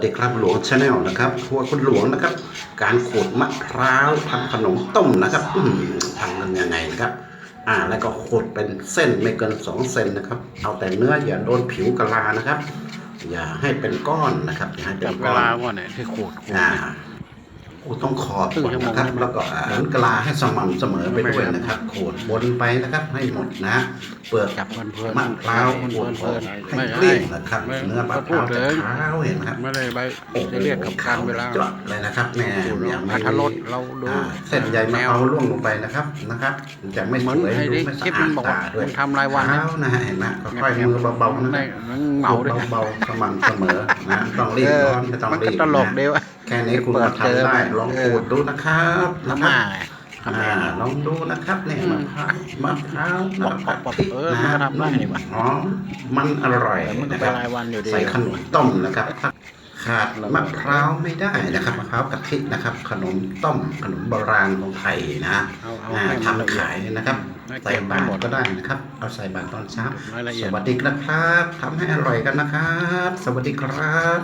สดีครับหลวงชาแนลนะครับครัวคุณหลวงนะครับ การขูดมะพร้าวทำขนมต้มนะครับอืมทำกันยังไงนะครับ อ่าแล้วก็ขูดเป็นเส้นไม่เกินสองเซนนะครับ เอาแต่เนื้ออย่าโดนผิวกะลานะครับ อย่าให้เป็นก้อนนะครับอย่าให้เป็จันบเวก้อนลาก่อนเนี่ยที่ขูดขูดอ่าเนี่ยขูด ต้องขอบครึ่งก่อนชั่วโมงนะครับใช่ไหมแล้วก็หมุนกะลาให้สม่ำเสมอไปด้วยนะครับขูดบนไปนะครับ ให้หมดนะเปลือกจับเพลินเพลินมะพร้าวเพลินขูดเพลินให้ไม่เกลี้ใช่ยงนะครับไม่เนื้อมะพพูร้าดวเลจะยขาวเห็นไหมครับไม่ได้ไปจะเรียกกับการเวลาจดเลยนะครับแม่ขูดอย่าแล้วไม่อัธรสเราดูอ่าเส้นใยมะพร้าวล่วงลงไปนะครับนะครับ จะไม่เหสมือนวยไอ้ดูที่ไม่คลิสะปอามัดนบอกตาว่าด้วยมันทำรายวันนะเท้านะฮะเห็นไหมค่อยๆมือเบาๆนะได้ครับมันเหมาด้วยเบาๆสม่ำเสมอนะต้องรีบร้อนไม่ต้องมันรีก็บตลกนะเดียวอะ แค่นี้คุณเปิก็ดเจอทำได้ลองเออขูดดูนะครับน้ำนะคมารับไงทำอ่าไงลองดูนะครับเนี่ยอืมมะพร้าวมะพร้าวป๊อกๆกะทิเออนะมันก็ทำได้นี่หว่าหอมมันอร่อยแต่มันก็นะไปครับรายวันอยู่ดีใส่ขนมต้มนะครับขาดมะพร้าวไม่ได้นะครับมะพร้าวกะทินะครับ ขนมต้มขนมโบราณของไทยนะเอาเอาอ่าให้มันละทำเอียดขายนะครับให้เก็ใส่บไว้บาตหมรดก็ได้นะครับ เอาใส่บาตรตอนเช้ารายละเอีสยดวัสดีนะครับทำให้อร่อยกันนะครับ สวัสดีครับ